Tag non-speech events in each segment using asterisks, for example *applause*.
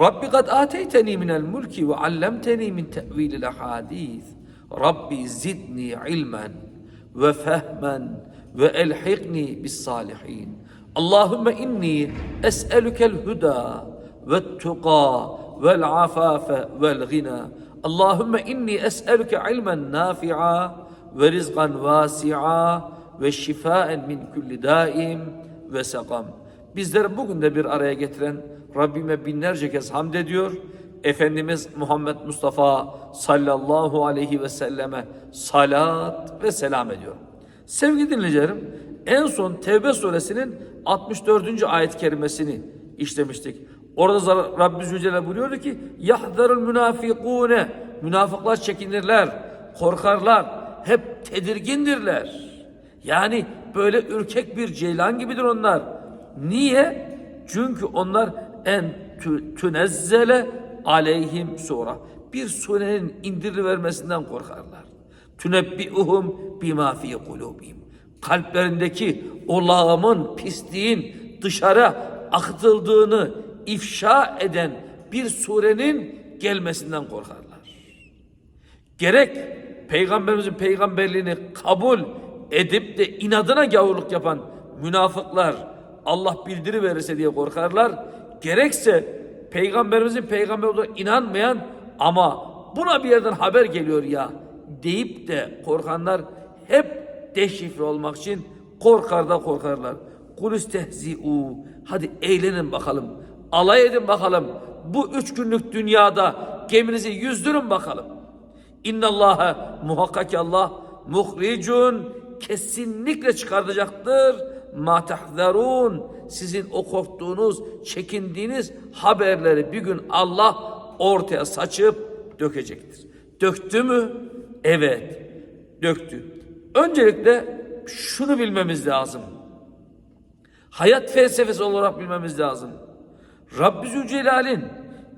Rabbi kad ateyteni minel mulki ve allemteni min tevilil ahadis. Rabbi zidni ilmen ve fehmen ve elhikni bis salihin. Allahümme inni es'elükel huda ve tuqa vel afafe vel gina. Allahümme inni es'elüke ilmen nafi'a ve rizgan vasi'a ve şifaen min kulli daim ve sakam. Bizleri bugün de bir araya getiren Rabbime binlerce kez hamd ediyor. Efendimiz Muhammed Mustafa sallallahu aleyhi ve selleme salat ve selam ediyorum. Sevgili dinleyicilerim, en son Tevbe suresinin 64. ayet kerimesini işlemiştik. Orada Rabbi Zülcelal buyuruyordu ki yahdharul münafikune münafıklar çekinirler, korkarlar, hep tedirgindirler. Yani böyle ürkek bir ceylan gibidir onlar. Niye? Çünkü onlar en tü, tünezzele aleyhim sura. Bir surenin indirivermesinden korkarlar. Tünebbi'uhum bima fi kulubihim. Kalplerindeki o lağımın, pisliğin dışarı akıtıldığını ifşa eden bir surenin gelmesinden korkarlar. Gerek peygamberimizin peygamberliğini kabul edip de inadına gavurluk yapan münafıklar Allah bildiri verirse diye korkarlar. Gerekse peygamberimizin peygamber olduğuna inanmayan ama buna bir yerden haber geliyor ya deyip de korkanlar hep deşifre olmak için korkar da korkarlar. Kulüs tehzi'u. Hadi eğlenin bakalım. Alay edin bakalım. Bu üç günlük dünyada geminizi yüzdürün bakalım. İnnallâhe muhakkak Allah muhricun kesinlikle çıkartacaktır. Ma tahzarun sizin o korktuğunuz, çekindiğiniz haberleri bir gün Allah ortaya saçıp dökecektir. Döktü mü? Evet, döktü. Öncelikle şunu bilmemiz lazım. Hayat felsefesi olarak bilmemiz lazım. Rabbi Zülcelal'in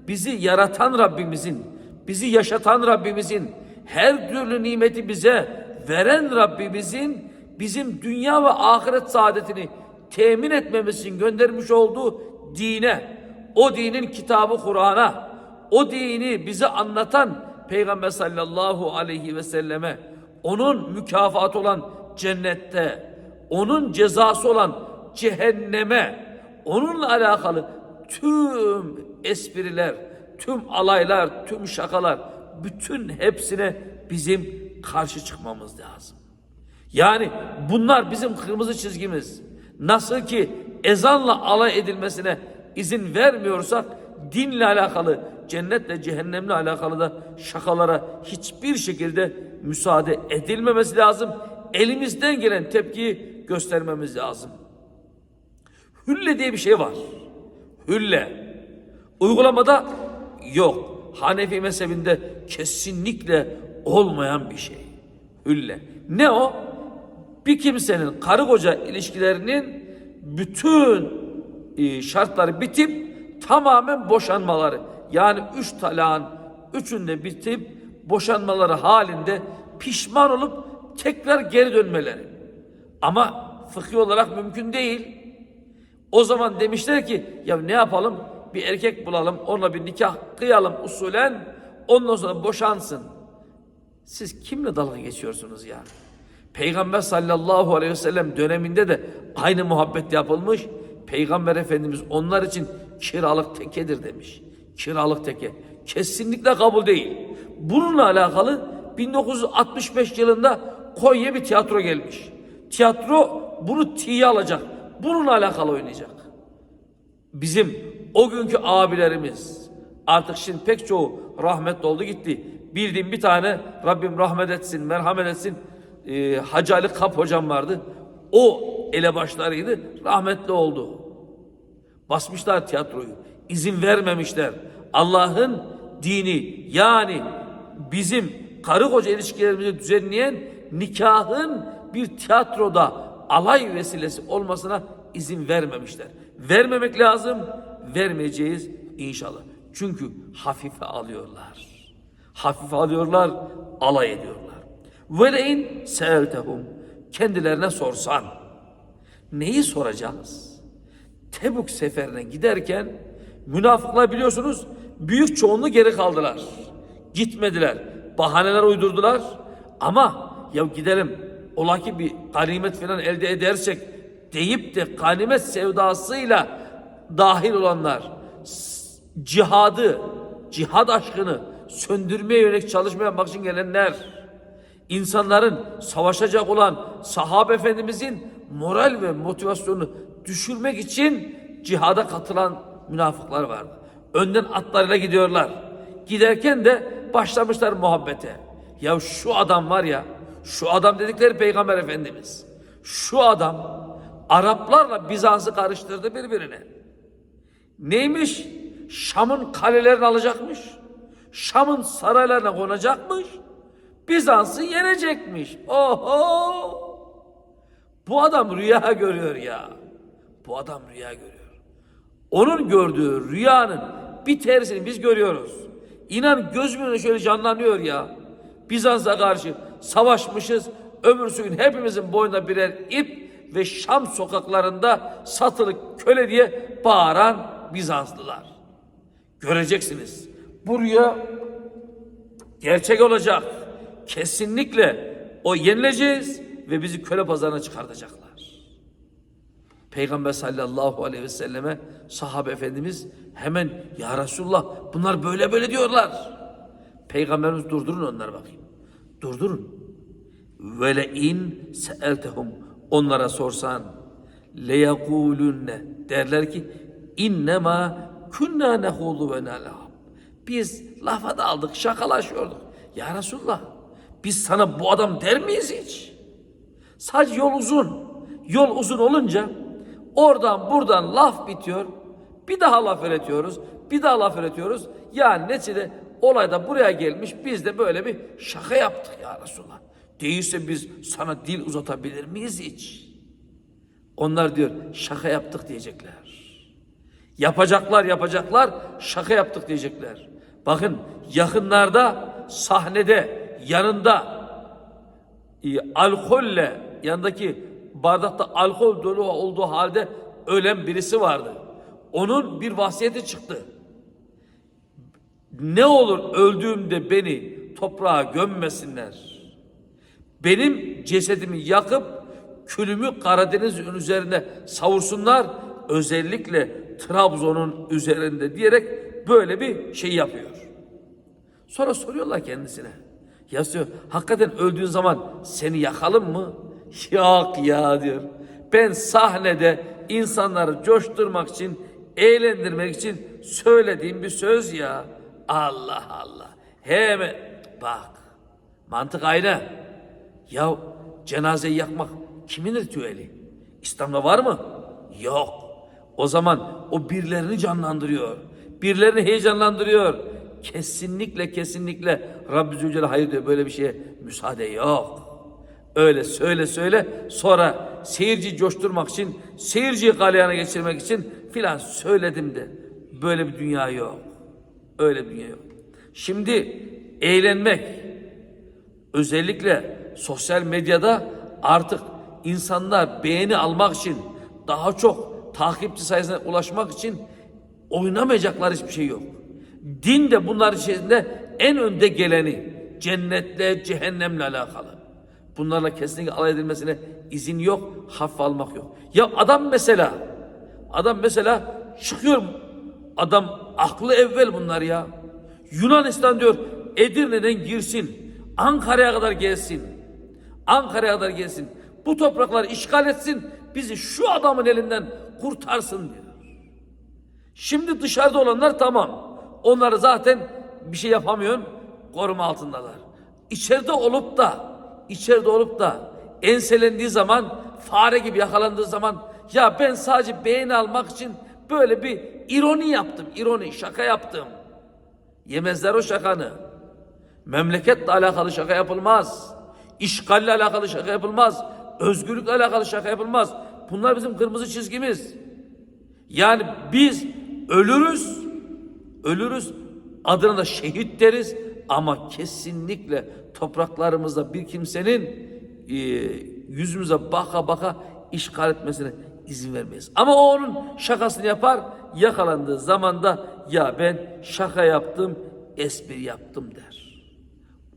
bizi yaratan Rabbimizin, bizi yaşatan Rabbimizin, her türlü nimeti bize veren Rabbimizin bizim dünya ve ahiret saadetini temin etmemiz için göndermiş olduğu dine, o dinin kitabı Kur'an'a, o dini bize anlatan Peygamber sallallahu aleyhi ve selleme, onun mükafatı olan cennette, onun cezası olan cehenneme, onunla alakalı tüm espriler, tüm alaylar, tüm şakalar, bütün hepsine bizim karşı çıkmamız lazım. Yani bunlar bizim kırmızı çizgimiz. Nasıl ki ezanla alay edilmesine izin vermiyorsak dinle alakalı, cennetle cehennemle alakalı da şakalara hiçbir şekilde müsaade edilmemesi lazım. Elimizden gelen tepkiyi göstermemiz lazım. Hülle diye bir şey var. Hülle. Uygulamada yok. Hanefi mezhebinde kesinlikle olmayan bir şey. Hülle. Ne o? Bir kimsenin karı koca ilişkilerinin bütün e, şartları bitip tamamen boşanmaları. Yani üç talağın üçünde bitip boşanmaları halinde pişman olup tekrar geri dönmeleri. Ama fıkhi olarak mümkün değil. O zaman demişler ki ya ne yapalım? Bir erkek bulalım, onunla bir nikah kıyalım usulen, ondan sonra boşansın. Siz kimle dalga geçiyorsunuz ya? Peygamber sallallahu aleyhi ve sellem döneminde de aynı muhabbet yapılmış. Peygamber Efendimiz onlar için kiralık tekedir demiş. Kiralık teke. Kesinlikle kabul değil. Bununla alakalı 1965 yılında Konya bir tiyatro gelmiş. Tiyatro bunu tiye alacak. Bununla alakalı oynayacak. Bizim o günkü abilerimiz artık şimdi pek çoğu rahmetli oldu gitti. Bildiğim bir tane Rabbim rahmet etsin, merhamet etsin. E, Hacı Ali Kap hocam vardı. O elebaşlarıydı. Rahmetli oldu. Basmışlar tiyatroyu. İzin vermemişler. Allah'ın dini yani bizim karı koca ilişkilerimizi düzenleyen nikahın bir tiyatroda alay vesilesi olmasına izin vermemişler. Vermemek lazım, vermeyeceğiz inşallah. Çünkü hafife alıyorlar. Hafife alıyorlar, alay ediyorlar. Velein seeltehum kendilerine sorsan neyi soracağız? Tebuk seferine giderken münafıklar biliyorsunuz büyük çoğunluğu geri kaldılar. Gitmediler. Bahaneler uydurdular. Ama ya gidelim ola ki bir ganimet falan elde edersek deyip de ganimet sevdasıyla dahil olanlar cihadı, cihad aşkını söndürmeye yönelik çalışma yapmak için gelenler insanların savaşacak olan sahabe efendimizin moral ve motivasyonunu düşürmek için cihada katılan münafıklar vardı. Önden atlarıyla gidiyorlar. Giderken de başlamışlar muhabbete. Ya şu adam var ya, şu adam dedikleri peygamber efendimiz. Şu adam Araplarla Bizans'ı karıştırdı birbirine. Neymiş? Şam'ın kalelerini alacakmış. Şam'ın saraylarına konacakmış. Bizans'ı yenecekmiş. Oho! Bu adam rüya görüyor ya. Bu adam rüya görüyor. Onun gördüğü rüyanın bir tersini biz görüyoruz. İnan gözümün şöyle canlanıyor ya. Bizans'a karşı savaşmışız. Ömür suyun hepimizin boynunda birer ip ve Şam sokaklarında satılık köle diye bağıran Bizanslılar. Göreceksiniz. Bu rüya gerçek olacak. Kesinlikle o yenileceğiz ve bizi köle pazarına çıkartacaklar. Peygamber sallallahu aleyhi ve selleme sahabe efendimiz hemen ya Resulullah bunlar böyle böyle diyorlar. Peygamberimiz durdurun onları bakayım. Durdurun. Ve le in seeltehum onlara sorsan le yekulunne derler ki innema kunna nehudu ve nelahab. Biz lafa daldık, şakalaşıyorduk. Ya Resulullah biz sana bu adam der miyiz hiç? Sadece yol uzun. Yol uzun olunca oradan buradan laf bitiyor. Bir daha laf üretiyoruz. Bir daha laf üretiyoruz. Yani neticede olay da buraya gelmiş. Biz de böyle bir şaka yaptık ya Resulallah. Değilse biz sana dil uzatabilir miyiz hiç? Onlar diyor şaka yaptık diyecekler. Yapacaklar yapacaklar şaka yaptık diyecekler. Bakın yakınlarda sahnede yanında e, alkolle yanındaki bardakta alkol dolu olduğu halde ölen birisi vardı. Onun bir vasiyeti çıktı. Ne olur öldüğümde beni toprağa gömmesinler. Benim cesedimi yakıp külümü Karadeniz'in üzerine savursunlar. Özellikle Trabzon'un üzerinde diyerek böyle bir şey yapıyor. Sonra soruyorlar kendisine. Ya diyor, hakikaten öldüğün zaman seni yakalım mı? *laughs* Yok ya diyor. Ben sahnede insanları coşturmak için, eğlendirmek için söylediğim bir söz ya. Allah Allah. Hemen bak. Mantık aynı. Ya cenazeyi yakmak kimin ritüeli? İslam'da var mı? Yok. O zaman o birilerini canlandırıyor. Birilerini heyecanlandırıyor. Kesinlikle kesinlikle Rabbi Zülcelal hayır diyor böyle bir şeye müsaade yok. Öyle söyle söyle sonra seyirciyi coşturmak için seyirciyi galeyana geçirmek için filan söyledim de böyle bir dünya yok. Öyle bir dünya yok. Şimdi eğlenmek özellikle sosyal medyada artık insanlar beğeni almak için daha çok takipçi sayısına ulaşmak için oynamayacaklar hiçbir şey yok. Din de bunlar içerisinde en önde geleni cennetle cehennemle alakalı. Bunlarla kesinlikle alay edilmesine izin yok, hafife almak yok. Ya adam mesela, adam mesela çıkıyor, adam aklı evvel bunlar ya. Yunanistan diyor Edirne'den girsin, Ankara'ya kadar gelsin. Ankara'ya kadar gelsin. Bu toprakları işgal etsin, bizi şu adamın elinden kurtarsın diyor. Şimdi dışarıda olanlar tamam. Onları zaten bir şey yapamıyorsun, koruma altındalar. İçeride olup da, içeride olup da enselendiği zaman, fare gibi yakalandığı zaman ya ben sadece beğeni almak için böyle bir ironi yaptım, ironi, şaka yaptım. Yemezler o şakanı. Memleketle alakalı şaka yapılmaz. İşgalle alakalı şaka yapılmaz. Özgürlükle alakalı şaka yapılmaz. Bunlar bizim kırmızı çizgimiz. Yani biz ölürüz, ölürüz adına da şehit deriz ama kesinlikle topraklarımızda bir kimsenin e, yüzümüze baka baka işgal etmesine izin vermeyiz. Ama o onun şakasını yapar, yakalandığı zaman da ya ben şaka yaptım, espri yaptım der.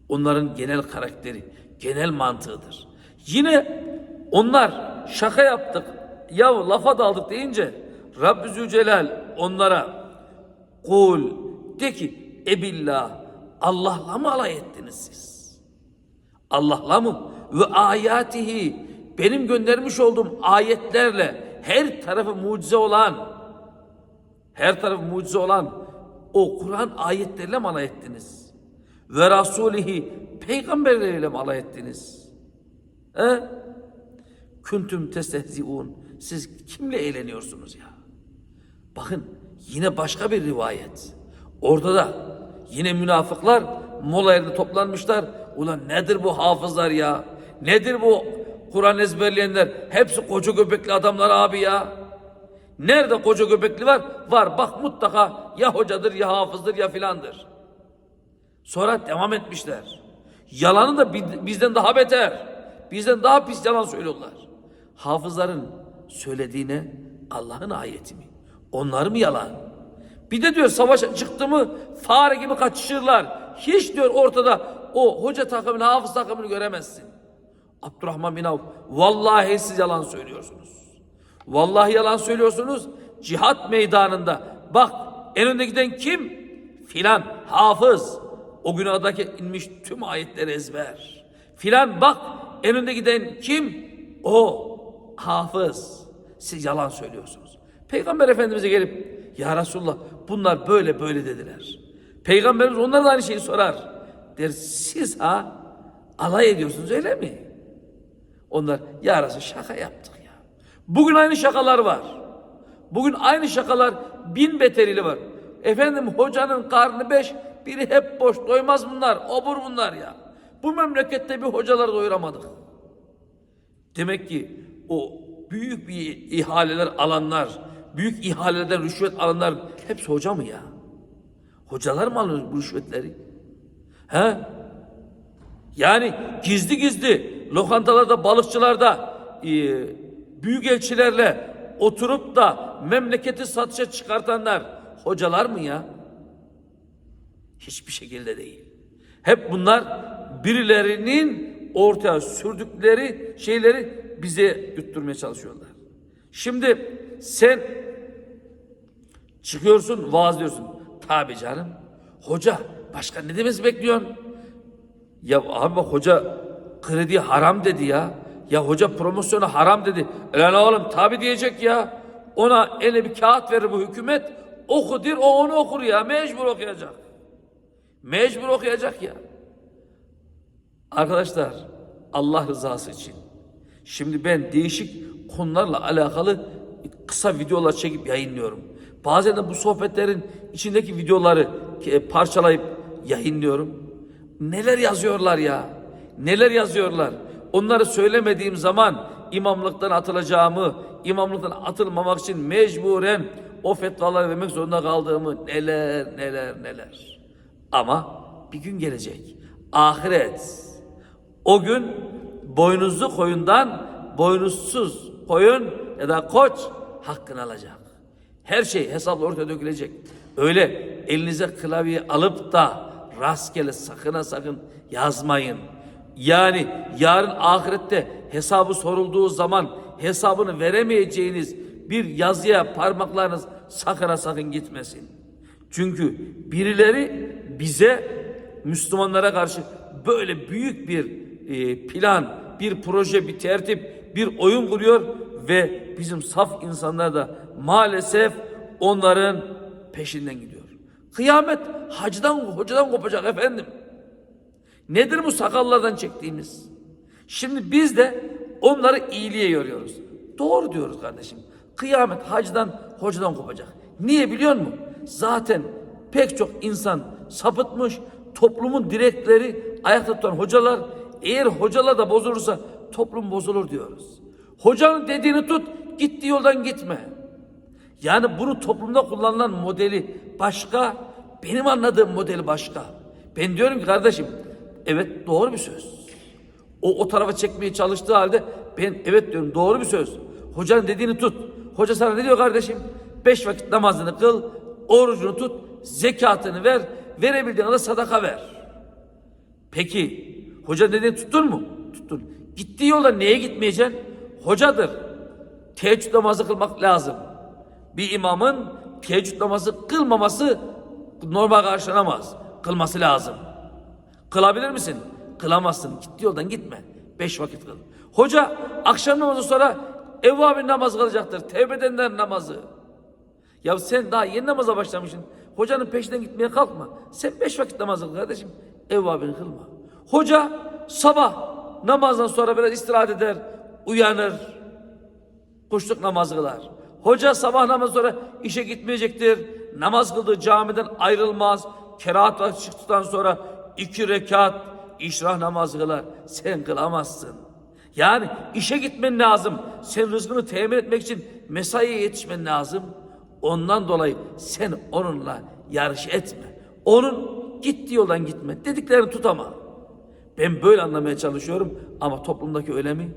Onların genel karakteri, genel mantığıdır. Yine onlar şaka yaptık, ya lafa daldık deyince Rabbi Zülcelal onlara kul de ki ebillah Allah'la mı alay ettiniz siz? Allah'la mı? Ve ayatihi benim göndermiş olduğum ayetlerle her tarafı mucize olan her tarafı mucize olan o Kur'an ayetleriyle mi alay ettiniz? Ve rasulihi peygamberleriyle mi alay ettiniz? He? Küntüm testehziun. Siz kimle eğleniyorsunuz ya? Bakın yine başka bir rivayet. Orada da yine münafıklar mola yerine toplanmışlar. Ulan nedir bu hafızlar ya? Nedir bu Kur'an ezberleyenler? Hepsi koca göbekli adamlar abi ya. Nerede koca göbekli var? Var bak mutlaka ya hocadır ya hafızdır ya filandır. Sonra devam etmişler. Yalanı da bi- bizden daha beter. Bizden daha pis yalan söylüyorlar. Hafızların söylediğine Allah'ın ayeti mi? Onlar mı yalan? Bir de diyor savaşa çıktı mı fare gibi kaçışırlar. Hiç diyor ortada o hoca takımını, hafız takımını göremezsin. Abdurrahman bin Avf, vallahi siz yalan söylüyorsunuz. Vallahi yalan söylüyorsunuz. Cihat meydanında bak en önde giden kim? Filan hafız. O günahdaki inmiş tüm ayetleri ezber. Filan bak en önde giden kim? O hafız. Siz yalan söylüyorsunuz. Peygamber Efendimiz'e gelip ya Resulullah bunlar böyle böyle dediler. Peygamberimiz onlara da aynı şeyi sorar. Der siz ha alay ediyorsunuz öyle mi? Onlar ya Resulallah şaka yaptık ya. Bugün aynı şakalar var. Bugün aynı şakalar bin beteriyle var. Efendim hocanın karnı beş, biri hep boş. Doymaz bunlar, obur bunlar ya. Bu memlekette bir hocaları doyuramadık. Demek ki o büyük bir ihaleler alanlar, büyük ihalelerden rüşvet alanlar hepsi hoca mı ya? Hocalar mı alıyor bu rüşvetleri? He? Yani gizli gizli lokantalarda, balıkçılarda e, büyük elçilerle oturup da memleketi satışa çıkartanlar hocalar mı ya? Hiçbir şekilde değil. Hep bunlar birilerinin ortaya sürdükleri şeyleri bize yutturmaya çalışıyorlar. Şimdi sen çıkıyorsun vaaz diyorsun. Tabi canım. Hoca başka ne demesi bekliyorsun? Ya abi bak hoca kredi haram dedi ya. Ya hoca promosyonu haram dedi. Lan oğlum tabi diyecek ya. Ona eline bir kağıt verir bu hükümet. Oku der o onu okur ya. Mecbur okuyacak. Mecbur okuyacak ya. Arkadaşlar Allah rızası için. Şimdi ben değişik konularla alakalı kısa videolar çekip yayınlıyorum. Bazen de bu sohbetlerin içindeki videoları e, parçalayıp yayınlıyorum. Neler yazıyorlar ya? Neler yazıyorlar? Onları söylemediğim zaman imamlıktan atılacağımı, imamlıktan atılmamak için mecburen o fetvaları vermek zorunda kaldığımı neler neler neler. Ama bir gün gelecek. Ahiret. O gün boynuzlu koyundan boynuzsuz koyun ya da koç hakkını alacak. Her şey hesapla ortaya dökülecek. Öyle elinize klavye alıp da rastgele sakın ha sakın yazmayın. Yani yarın ahirette hesabı sorulduğu zaman hesabını veremeyeceğiniz bir yazıya parmaklarınız sakın ha sakın gitmesin. Çünkü birileri bize Müslümanlara karşı böyle büyük bir e, plan, bir proje, bir tertip, bir oyun kuruyor ve bizim saf insanlar da maalesef onların peşinden gidiyor. Kıyamet hacdan, hocadan kopacak efendim. Nedir bu sakallardan çektiğimiz? Şimdi biz de onları iyiliğe yoruyoruz. Doğru diyoruz kardeşim. Kıyamet hacdan, hocadan kopacak. Niye biliyor musun? Zaten pek çok insan sapıtmış, toplumun direkleri ayakta tutan hocalar eğer hocalar da bozulursa toplum bozulur diyoruz. Hocanın dediğini tut, gittiği yoldan gitme. Yani bunu toplumda kullanılan modeli başka, benim anladığım modeli başka. Ben diyorum ki kardeşim, evet doğru bir söz. O o tarafa çekmeye çalıştığı halde ben evet diyorum doğru bir söz. Hocanın dediğini tut. Hoca sana ne diyor kardeşim? Beş vakit namazını kıl, orucunu tut, zekatını ver, verebildiğin kadar sadaka ver. Peki hoca dediğini tuttun mu? Tuttun. Gittiği yolda neye gitmeyeceksin? Hocadır. Teheccüd namazı kılmak lazım. Bir imamın teheccüd namazı kılmaması normal karşılanamaz. Kılması lazım. Kılabilir misin? Kılamazsın. Gittiği yoldan gitme. Beş vakit kıl. Hoca akşam namazı sonra evvabin namaz kılacaktır. Tevbe edenler namazı. Ya sen daha yeni namaza başlamışsın. Hocanın peşinden gitmeye kalkma. Sen beş vakit namaz kıl kardeşim. Evvabini kılma. Hoca sabah namazdan sonra biraz istirahat eder. Uyanır. Kuşluk namazı kılar. Hoca sabah namazı sonra işe gitmeyecektir. Namaz kıldığı camiden ayrılmaz. Kerahat çıktıktan sonra iki rekat işrah namazı kılar. Sen kılamazsın. Yani işe gitmen lazım. Sen rızkını temin etmek için mesaiye yetişmen lazım. Ondan dolayı sen onunla yarış etme. Onun gittiği yoldan gitme. Dediklerini tut ama. Ben böyle anlamaya çalışıyorum ama toplumdaki öyle mi?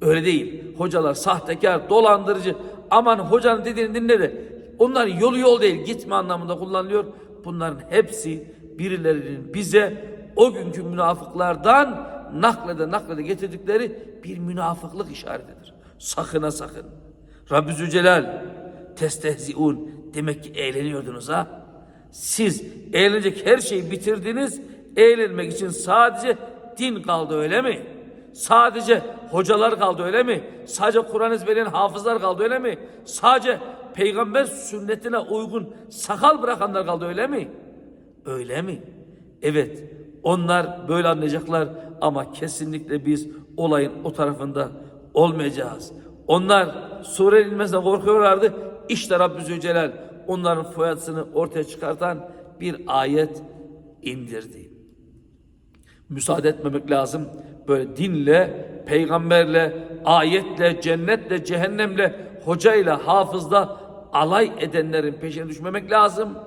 Öyle değil. Hocalar sahtekar, dolandırıcı. Aman hocanın dediğini dinle de. Onların yolu yol değil, gitme anlamında kullanılıyor. Bunların hepsi birilerinin bize o günkü münafıklardan naklede naklede getirdikleri bir münafıklık işaretidir. Sakın ha sakın. Rabbi Zülcelal testehziun demek ki eğleniyordunuz ha. Siz eğlenecek her şeyi bitirdiniz. Eğlenmek için sadece din kaldı öyle mi? Sadece hocalar kaldı öyle mi? Sadece Kur'an ezberleyen hafızlar kaldı öyle mi? Sadece peygamber sünnetine uygun sakal bırakanlar kaldı öyle mi? Öyle mi? Evet. Onlar böyle anlayacaklar ama kesinlikle biz olayın o tarafında olmayacağız. Onlar sure inmesinden korkuyorlardı. İşte Rabbi Zülcelal onların foyasını ortaya çıkartan bir ayet indirdi. Müsaade etmemek lazım. Böyle dinle, peygamberle, ayetle, cennetle, cehennemle, hocayla, hafızla alay edenlerin peşine düşmemek lazım.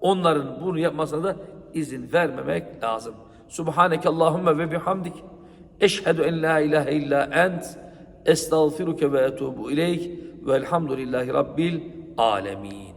Onların bunu yapmasına da izin vermemek lazım. Subhaneke Allahümme ve bihamdik. Eşhedü en la ilahe illa ent. Estağfiruke ve etubu ileyk. Velhamdülillahi Rabbil alemin.